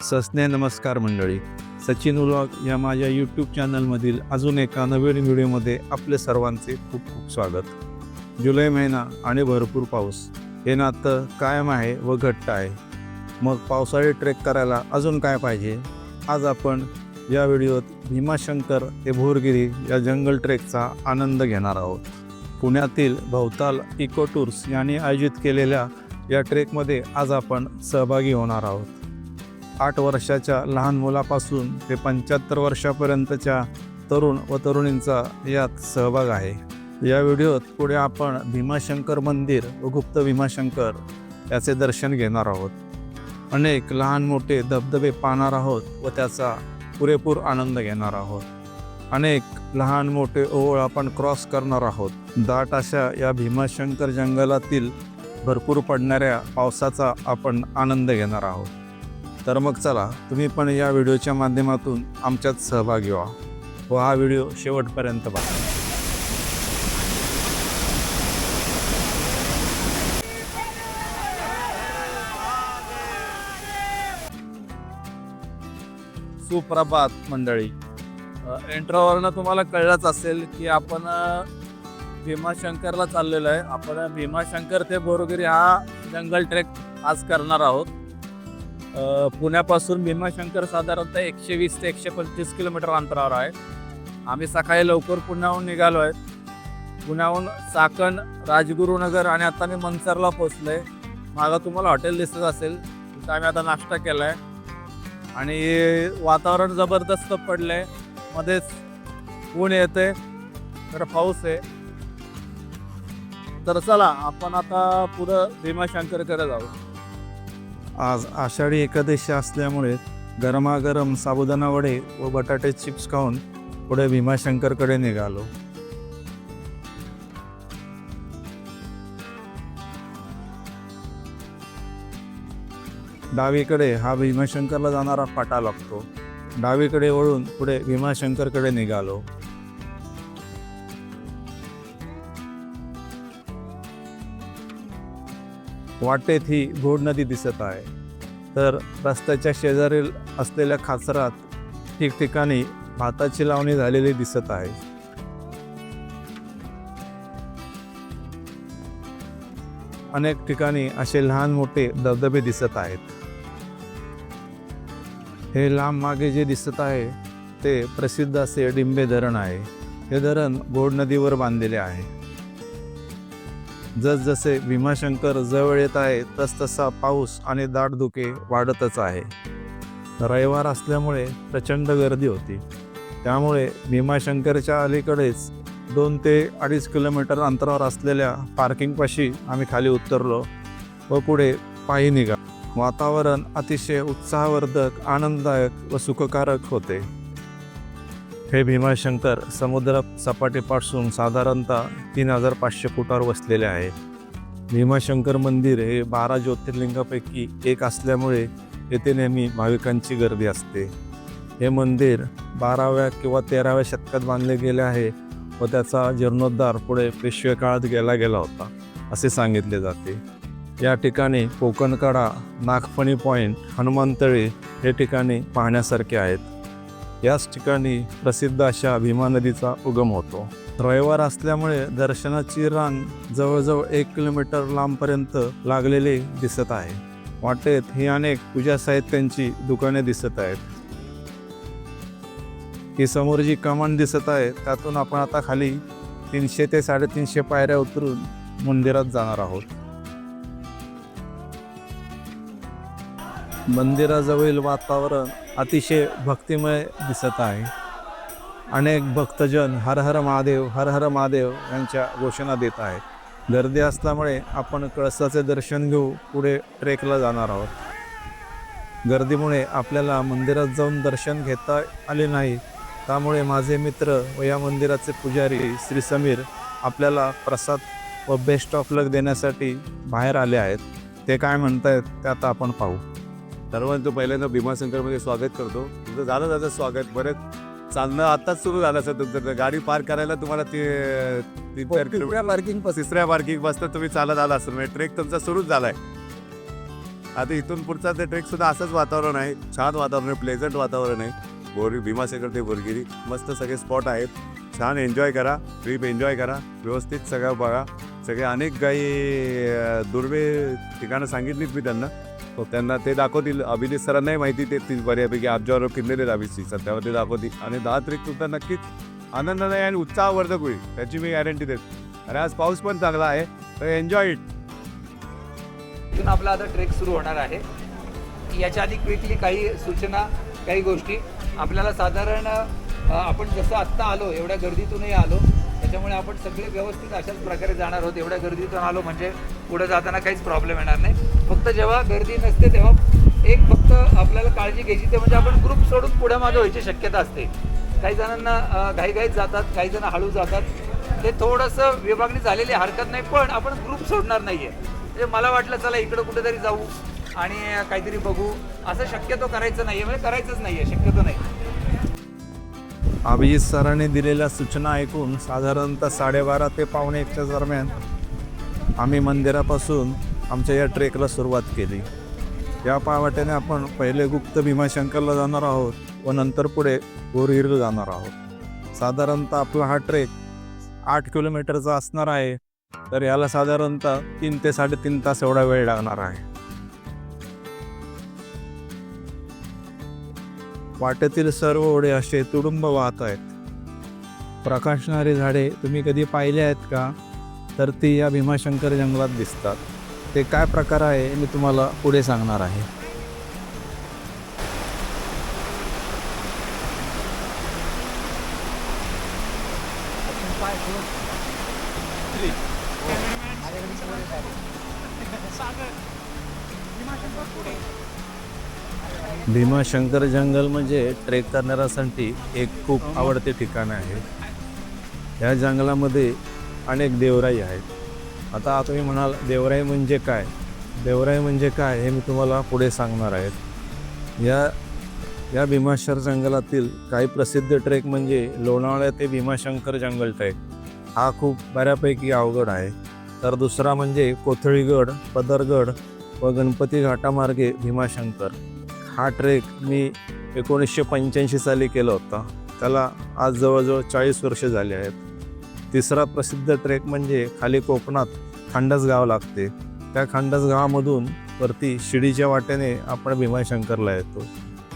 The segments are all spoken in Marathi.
सस्ने नमस्कार मंडळी. सचिन उलॉग या माझ्या यूट्यूब चॅनलमधील अजून एका नवीन व्हिडिओमध्ये आपले सर्वांचे खूप खूप स्वागत. जुलै महिना आणि भरपूर पाऊस. हे नातं कायम आहे व घट्ट आहे. मग पावसाळी ट्रेक करायला अजून काय पाहिजे? आज आपण या व्हिडिओत भीमाशंकर ते भोरगिरी या जंगल ट्रेकचा आनंद घेणार आहोत. पुण्यातील भवताल इको टूर्स यांनी आयोजित केलेल्या या ट्रेकमध्ये आज आपण सहभागी होणार आहोत. आठ वर्षाच्या लहान मुलापासून ते पंच्याहत्तर वर्षापर्यंतच्या तरुण व तरुणींचा यात सहभाग आहे. या व्हिडिओत पुढे आपण भीमाशंकर मंदिर व गुप्त भीमाशंकर याचे दर्शन घेणार आहोत. अनेक लहान मोठे धबधबे पाहणार आहोत व त्याचा पुरेपूर आनंद घेणार आहोत. अनेक लहान मोठे ओळ आपण क्रॉस करणार आहोत. दाट अशा या भीमाशंकर जंगलातील भरपूर पडणाऱ्या पावसाचा आपण आनंद घेणार आहोत. तर मग चला तुम्ही पण या व्हिडिओच्या माध्यमातून आमच्यात सहभागी व्हा. व हा व्हिडिओ शेवटपर्यंत बघा सुप्रभात मंडळी. इंट्रोवरनं तुम्हाला कळलंच असेल की आपण भीमाशंकरला चाललेलो आहे. आपण भीमाशंकर ते बोरगिरी हा जंगल ट्रेक आज करणार आहोत. पुण्यापासून भीमाशंकर साधारणतः एकशे वीस ते एकशे पंचवीस किलोमीटर अंतरावर आहे. आम्ही सकाळी लवकर पुण्याहून निघालो आहे. पुण्याहून चाकण राजगुरुनगर आणि आता मी मनसरला पोचलो आहे मागं तुम्हाला हॉटेल दिसत असेल तिथं आम्ही आता नाश्ता केला आहे आणि वातावरण जबरदस्त पडलं आहे मध्येच ऊन येते तर पाऊस आहे. तर चला आपण आता पुढं भीमाशंकरकडे जाऊ. आज आषाढी एकादशी असल्यामुळे गरमागरम साबुदाणा वडे व बटाटे चिप्स खाऊन पुढे भीमाशंकरकडे निघालो. डावीकडे हा भीमाशंकरला जाणारा फाटा लागतो. डावीकडे वळून पुढे भीमाशंकरकडे निघालो. वाटेत ही घोड नदी दिसत आहे. तर रस्त्याच्या शेजारील असलेल्या खाचरात ठिकठिकाणी भाताची लावणी झालेली दिसत आहे. अनेक ठिकाणी असे लहान मोठे धबधबे दिसत आहेत. हे लांब मागे जे दिसत आहे ते प्रसिद्ध असे डिंबे धरण आहे. हे धरण गोड नदीवर बांधलेले आहे. जसजसे भीमाशंकर जवळ येत आहे तसतसा पाऊस आणि दाटधुके वाढतच आहे. रविवार असल्यामुळे प्रचंड गर्दी होती. त्यामुळे भीमाशंकरच्या अलीकडेच दोन ते अडीच किलोमीटर अंतरावर असलेल्या पार्किंगपाशी आम्ही खाली उतरलो व पुढे पायी निघा वातावरण अतिशय उत्साहवर्धक आनंददायक व सुखकारक होते. हे भीमाशंकर समुद्र सपाटीपासून साधारणतः तीन हजार पाचशे फुटावर वसलेले आहे. भीमाशंकर मंदिर हे बारा ज्योतिर्लिंगापैकी एक असल्यामुळे येथे नेहमी भाविकांची गर्दी असते. हे मंदिर बाराव्या किंवा तेराव्या शतकात बांधले गेले आहे व त्याचा जीर्णोद्धार पुढे पेशवे काळात गेला गेला होता असे सांगितले जाते. या ठिकाणी कोकणकडा नागफणी पॉईंट हनुमानतळे हे ठिकाणी पाहण्यासारखे आहेत. याच ठिकाणी प्रसिद्ध अशा भीमा नदीचा उगम होतो. रविवार असल्यामुळे दर्शनाची रांग जवळजवळ एक किलोमीटर लांबपर्यंत लागलेली दिसत आहे. वाटेत ही अनेक पूजा साहित्यांची दुकाने दिसत आहेत. ही समोर जी कमान दिसत आहे त्यातून आपण आता खाली तीनशे ते साडेतीनशे पायऱ्या उतरून मंदिरात जाणार आहोत. मंदिराजवळील वातावरण अतिशय भक्तिमय दिसत आहे. अनेक भक्तजन हर हर महादेव हर हर महादेव यांच्या घोषणा देत आहेत. गर्दी असल्यामुळे आपण कळसाचे दर्शन घेऊ पुढे ट्रेकला जाणार आहोत. गर्दीमुळे आपल्याला मंदिरात जाऊन दर्शन घेता आले नाही. त्यामुळे माझे मित्र व या मंदिराचे पुजारी श्री समीर आपल्याला प्रसाद व बेस्ट ऑफ लक देण्यासाठी बाहेर आले आहेत. ते काय म्हणतायत ते आता आपण पाहू. सर्वांचं पहिल्यांदा भीमाशंकरमध्ये स्वागत करतो. तुमचं झालं त्याचं स्वागत. बरेच चालणं आताच सुरू झालं असेल तुमचं. तर गाडी पार्क करायला तुम्हाला ते तीन चार किलोमीटर पार्किंग तिसऱ्या पार्किंग बसता तुम्ही चालत आला असेल. म्हणजे ट्रेक तुमचा सुरूच झालाय. आता इथून पुढचा ते ट्रेक सुद्धा असंच वातावरण आहे. छान वातावरण आहे प्लेझंट वातावरण आहे. बोरी भीमाशंकर ते बोरगिरी. मस्त सगळे स्पॉट आहेत. छान एन्जॉय करा. ट्रिप एन्जॉय करा. व्यवस्थित सगळं बघा. सगळे अनेक काही दुर्मिळ ठिकाणं सांगितलीत मी त्यांना. त्यांना ते दाखवतील. अभिजित सरांनाही माहिती देतील ती बऱ्यापैकी आमच्यावर फिरलेले आहेत अभिजित सर त्यावर ते दाखवतील. आणि दहा तारीख सुद्धा नक्कीच आनंदाने आणि उत्साहवर्धक होईल. त्याची मी गॅरंटी देतो. आणि आज पाऊस पण चांगला आहे तर एन्जॉय इट इथून आपला आता ट्रेक सुरू होणार आहे. याच्या आधी क्विकली काही सूचना काही गोष्टी. आपल्याला साधारण आपण जसं आत्ता आलो एवढ्या गर्दीतूनही आलो. त्याच्यामुळे आपण सगळे व्यवस्थित अशाच प्रकारे जाणार आहोत. एवढ्या गर्दीतून आलो म्हणजे पुढे जाताना काहीच प्रॉब्लेम येणार नाही. फक्त जेव्हा गर्दी नसते तेव्हा एक फक्त आपल्याला काळजी घ्यायची ते म्हणजे आपण ग्रुप सोडून पुढे मागे व्हायची शक्यता असते. काही जणांना घाईघाईत जातात काही जण हळू जातात. ते थोडंसं विभागणी झालेली हरकत नाही पण आपण ग्रुप सोडणार नाही आहे म्हणजे मला वाटलं चला इकडं कुठेतरी जाऊ आणि काहीतरी बघू. असं शक्यतो करायचं नाही आहे म्हणजे करायचंच नाही आहे शक्यतो नाही. अभिजित सरांनी दिलेल्या सूचना ऐकून साधारणतः साडेबारा ते पावणे एकच्या दरम्यान आम्ही मंदिरापासून आमच्या या ट्रेकला सुरुवात केली. या पावाट्याने आपण पहिले गुप्त भीमाशंकरला जाणार आहोत व नंतर पुढे बोरहिरला जाणार आहोत. साधारणतः आपला हा ट्रेक आठ किलोमीटरचा असणार आहे तर याला साधारणतः तीन ते साडेतीन तास एवढा वेळ लागणार आहे. वाटेतील सर्व ओढे असे तुडुंब वाहत आहेत. प्रकाशणारी झाडे तुम्ही कधी पाहिले आहेत का? तर ती या भीमाशंकर जंगलात दिसतात. ते काय प्रकार आहे मी तुम्हाला पुढे सांगणार आहे. भीमाशंकर जंगल म्हणजे ट्रेक करणाऱ्यासाठी एक खूप आवडते ठिकाण आहे. या जंगलामध्ये अनेक देवराई आहेत. आता तुम्ही म्हणाल देवराई म्हणजे काय? देवराई म्हणजे काय हे मी तुम्हाला पुढे सांगणार आहेत या या भीमाशर जंगलातील काही प्रसिद्ध ट्रेक म्हणजे लोणावळा ते भीमाशंकर जंगल ट्रेक. हा खूप बऱ्यापैकी अवघड आहे. तर दुसरा म्हणजे कोथळीगड पदरगड व गणपती घाटामार्गे भीमाशंकर. हा ट्रेक मी एकोणीसशे पंच्याऐंशी साली केला होता. त्याला आज जवळजवळ चाळीस वर्ष झाली आहेत. तिसरा प्रसिद्ध ट्रेक म्हणजे खाली कोकणात खांडस गाव लागते. त्या खांडस गावामधून वरती शिडीच्या वाटेने आपण भीमाशंकरला येतो.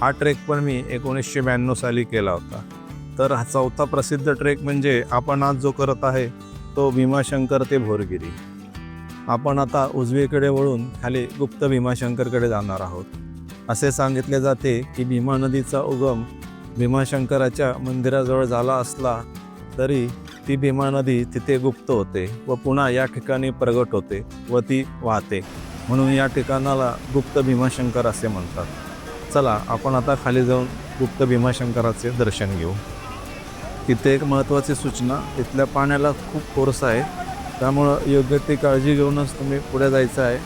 हा ट्रेक पण मी एकोणीसशे ब्याण्णव साली केला होता. तर हा चौथा प्रसिद्ध ट्रेक म्हणजे आपण आज जो करत आहे तो भीमाशंकर ते भोरगिरी. आपण आता उजवीकडे वळून खाली गुप्त भीमाशंकरकडे जाणार आहोत. असे सांगितले जाते की भीमा नदीचा उगम भीमाशंकराच्या मंदिराजवळ झाला असला तरी ती भीमा नदी तिथे गुप्त होते व पुन्हा या ठिकाणी प्रगट होते व ती वाहते. म्हणून या ठिकाणाला गुप्त भीमाशंकर असे म्हणतात. चला आपण आता खाली जाऊन गुप्त भीमाशंकराचे दर्शन घेऊ. तिथे एक महत्त्वाची सूचना तिथल्या पाण्याला खूप कोर्स आहे. त्यामुळं योग्य ती काळजी घेऊनच तुम्ही पुढे जायचं आहे.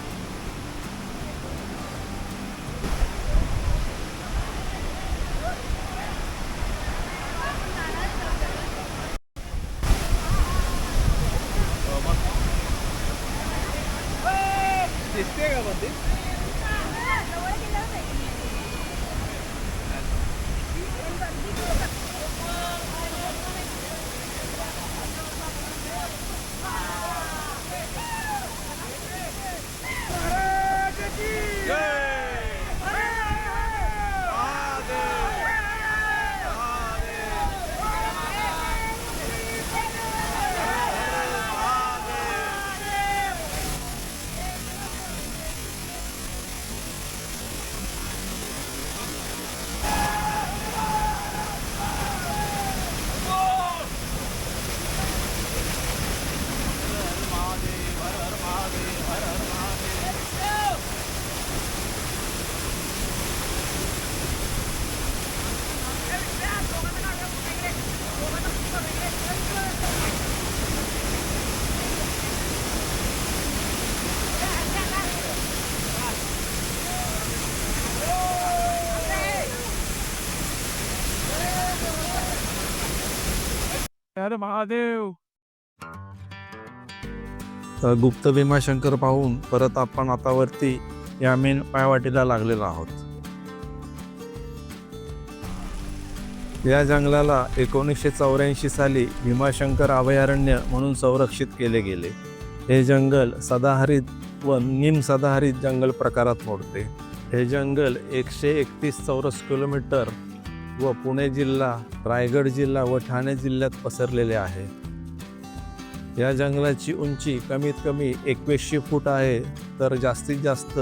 अरे महादेव. तर गुप्त भीमाशंकर पाहून परत आपण आता वरती या मेन पायवाटीला लागलेलो आहोत. या जंगलाला एकोणीसशे चौऱ्याऐंशी साली भीमाशंकर अभयारण्य म्हणून संरक्षित केले गेले. हे जंगल सदाहरित व निम सदाहरित जंगल प्रकारात मोडते. हे जंगल एकशे एकतीस चौरस किलोमीटर व पुणे जिल्हा रायगड जिल्हा व ठाणे जिल्ह्यात पसरलेले आहे. या जंगलाची उंची कमीत कमी एकवीसशे फूट आहे तर जास्तीत जास्त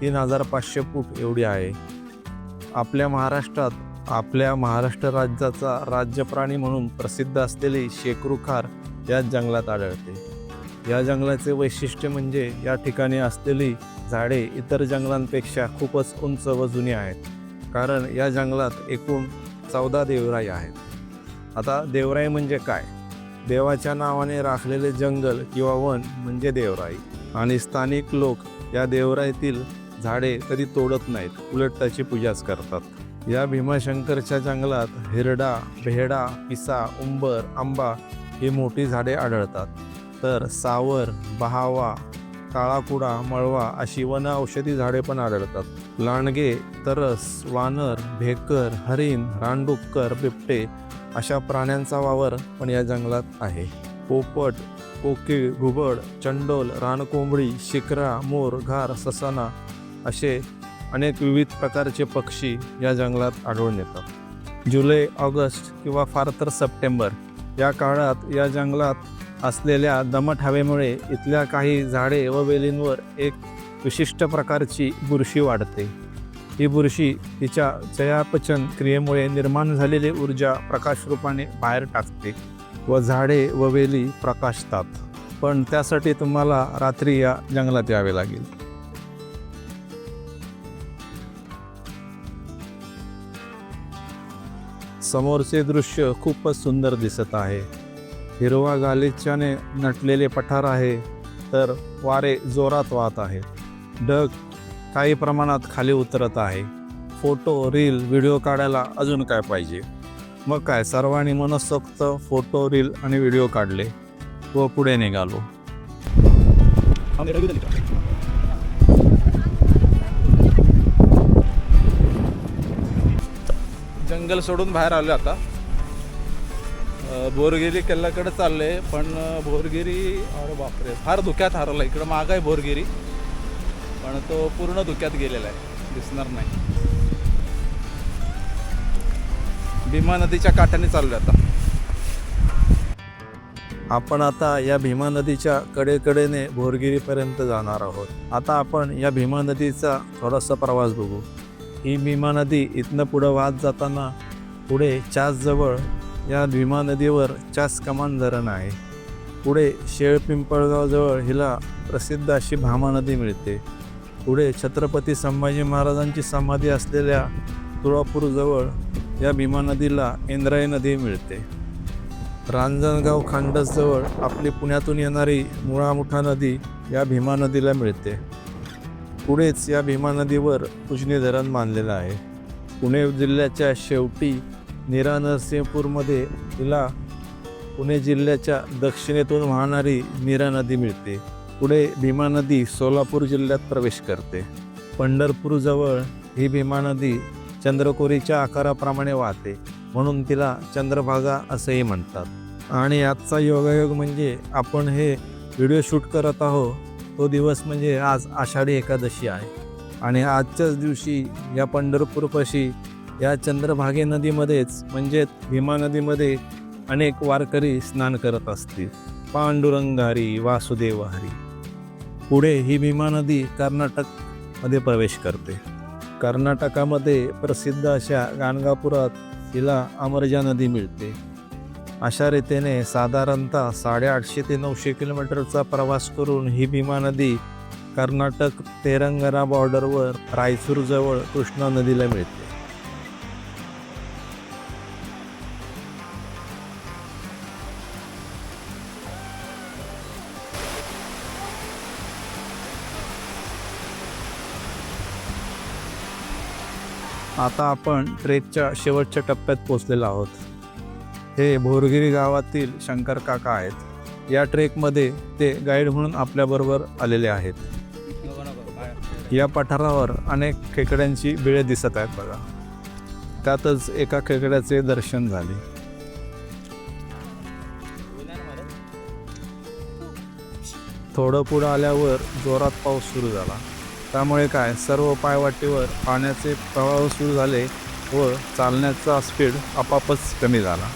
तीन हजार पाचशे फूट एवढी आहे. आपल्या महाराष्ट्रात आपल्या महाराष्ट्र राज्याचा राज्य प्राणी म्हणून प्रसिद्ध असलेली शेकरूखार या जंगलात आढळते. या जंगलाचे वैशिष्ट्य म्हणजे या ठिकाणी असलेली झाडे इतर जंगलांपेक्षा खूपच उंच व जुनी आहेत. कारण या जंगलात एकूण चौदा देवराई आहेत. आता देवराई म्हणजे काय? देवाच्या नावाने राखलेले जंगल किंवा वन म्हणजे देवराई. आणि स्थानिक लोक या देवराईतील झाडे कधी तोडत नाहीत उलट त्याची पूजाच करतात. या भीमाशंकरच्या जंगलात हिरडा भेडा पिसा उंबर आंबा ही मोठी झाडे आढळतात. तर सावर बहावा काळाकुडा मळवा अशी वन औषधी झाडे पण आढळतात. लांडगे तरस वानर भेकर हरिण रानडुक्कर बिबटे अशा प्राण्यांचा वावर पण या जंगलात आहे. पोपट कोकिळ घुबड चंडोल रानकोंबडी शिकरा मोर घार ससाना असे अनेक विविध प्रकारचे पक्षी या जंगलात आढळून येतात. जुलै ऑगस्ट किंवा फार तर सप्टेंबर या काळात या जंगलात असलेल्या दमट हवेमुळे इथल्या काही झाडे व वेलींवर एक विशिष्ट प्रकारची बुरशी वाढते. ही बुरशी तिच्या चयापचन क्रियेमुळे निर्माण झालेली ऊर्जा प्रकाशरूपाने बाहेर टाकते व झाडे व वेली प्रकाशतात. पण त्यासाठी तुम्हाला रात्री या जंगलात यावे लागेल. समोरचे दृश्य खूपच सुंदर दिसत आहे. हिरवा गालिच्याने नटलेले पठार आहे तर वारे जोरात वाहत आहे ढग काही प्रमाणात खाली उतरत आहे. फोटो रील व्हिडिओ काढायला अजून काय पाहिजे? मग काय सर्वांनी मनसोक्त फोटो रील आणि व्हिडिओ काढले व पुढे निघालो. जंगल सोडून बाहेर आलो आता. बोरगिरी किल्ल्याकडे चालले पण भोरगिरी बोरगिरी अरे बापरे फार धुक्यात हरवला. इकडं माग आहे बोरगिरी पण तो पूर्ण धुक्यात गेलेला आहे. दिसणार नाही. भीमा नदीच्या काठाने चाललो आता. आपण आता या भीमा नदीच्या कडेकडेने भोरगिरीपर्यंत जाणार आहोत. आता आपण या भीमा नदीचा थोडासा प्रवास बघू. ही भीमा नदी इथनं पुढं वाहत जाताना पुढे चासजवळ या भीमा नदीवर चास कमान धरण आहे. पुढे शेळ पिंपळगावजवळ हिला प्रसिद्ध अशी भामा नदी मिळते. पुढे छत्रपती संभाजी महाराजांची समाधी असलेल्या तुळापूरजवळ या भीमा नदीला इंद्रायी नदी मिळते. रांजणगाव खांडसजवळ आपली पुण्यातून येणारी मुळामुठा नदी या भीमा नदीला मिळते. पुढेच या भीमा नदीवर उजनी धरण बांधलेलं आहे. पुणे जिल्ह्याच्या शेवटी नीरा नरसिंहपूरमध्ये तिला पुणे जिल्ह्याच्या दक्षिणेतून वाहणारी नीरा नदी मिळते. पुढे भीमा नदी सोलापूर जिल्ह्यात प्रवेश करते. पंढरपूरजवळ ही भीमा नदी चंद्रकोरीच्या आकाराप्रमाणे वाहते म्हणून तिला चंद्रभागा असंही म्हणतात. आणि आजचा योगायोग म्हणजे आपण हे व्हिडिओ शूट करत आहोत तो दिवस म्हणजे आज आषाढी एकादशी आहे. आणि आजच्याच दिवशी या पंढरपूरपाशी या चंद्रभागे नदीमध्येच म्हणजेच भीमा नदीमध्ये अनेक वारकरी स्नान करत असतील. पांडुरंगारी वासुदेव हरी पुढे ही भीमा नदी कर्नाटकमध्ये प्रवेश करते. कर्नाटकामध्ये प्रसिद्ध अशा गाणगापुरात हिला अमरजा नदी मिळते. अशा रीतीने साधारणतः साडेआठशे ते नऊशे किलोमीटरचा प्रवास करून ही भीमा नदी कर्नाटक तेलंगणा बॉर्डरवर रायचूरजवळ कृष्णा नदीला मिळते. आता आपण ट्रेकच्या शेवटच्या टप्प्यात पोचलेलो आहोत. हे भोरगिरी गावातील शंकर काका आहेत. या ट्रेकमध्ये ते गाईड म्हणून आपल्याबरोबर आलेले आहेत. या पठारावर अनेक खेकड्यांची बिळे दिसत आहेत बघा. त्यातच एका खेकड्याचे दर्शन झाले. थोडं पुढं आल्यावर जोरात पाऊस सुरू झाला. त्यामुळे काय सर्व पायवाटेवर पाण्याचे प्रवाह सुरू झाले व चालण्याचा स्पीड आपापच कमी झाला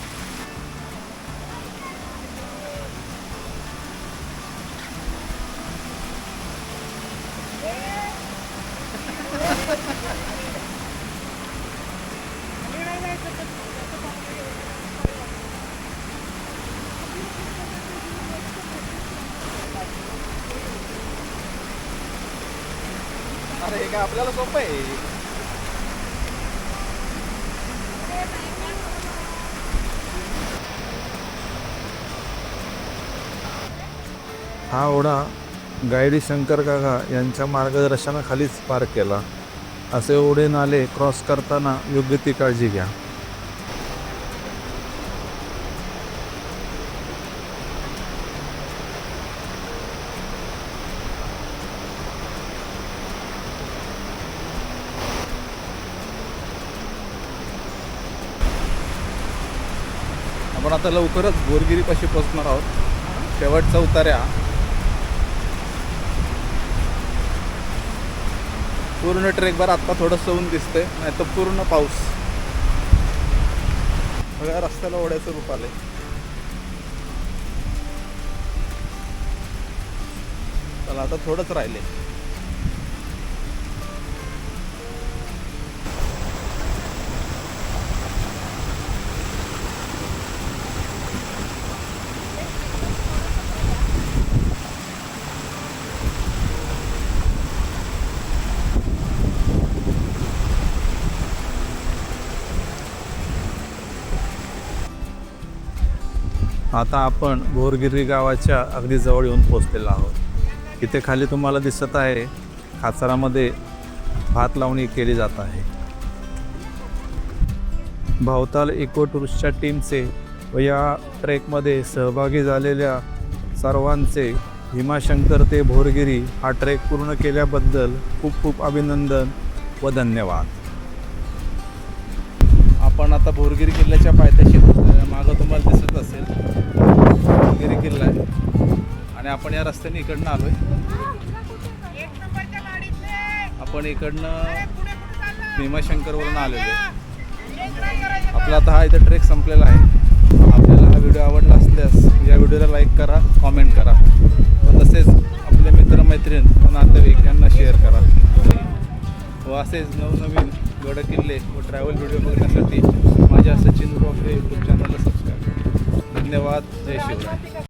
अरे हे काय आपल्याला सोपं आहे. हा ओढा गायडी शंकर काका यांच्या मार्गदर्शनाखालीच पार केला. असे ओढे नाले क्रॉस करताना योग्य ती काळजी घ्या आपण आता लवकरच बोरगिरीपाशी पोचणार आहोत. शेवटचा उतार्या पूर्ण ट्रेकभर आत्ता थोडंसं ऊन दिसतंय नाही तर पूर्ण पाऊस. सगळ्या रस्त्याला ओढ्याचं रूप आलंय. चला आता थोडंच राहिले आता आपण भोरगिरी गावाच्या अगदी जवळ येऊन पोचलेलो आहोत. इथे खाली तुम्हाला दिसत आहे खाचरामध्ये भात लावणी केली जात आहे. भावताल इको टूरिस्टच्या टीमचे व या ट्रेकमध्ये सहभागी झालेल्या सर्वांचे भीमाशंकर ते भोरगिरी हा ट्रेक पूर्ण केल्याबद्दल खूप खूप अभिनंदन व धन्यवाद. आपण आता भोरगिरी किल्ल्याच्या पायथ्या आपण या रस्त्याने इकडनं आलोय. आहे आपण इकडनं भीमाशंकरवरून आलेलो आहे. आपला आता हा इथं ट्रेक संपलेला आहे. आपल्याला हा व्हिडिओ आवडला असल्यास या व्हिडिओला लाईक करा कॉमेंट करा. तसेच आपले मित्रमैत्रीण व नातेवाईक यांना शेअर करा. व असेच नवनवीन गड किल्ले व ट्रॅव्हल व्हिडिओ बघण्यासाठी माझ्या सचिन ब्लॉग हे यूट्यूब चॅनलला सबस्क्राईब धन्यवाद. जय शिवराय.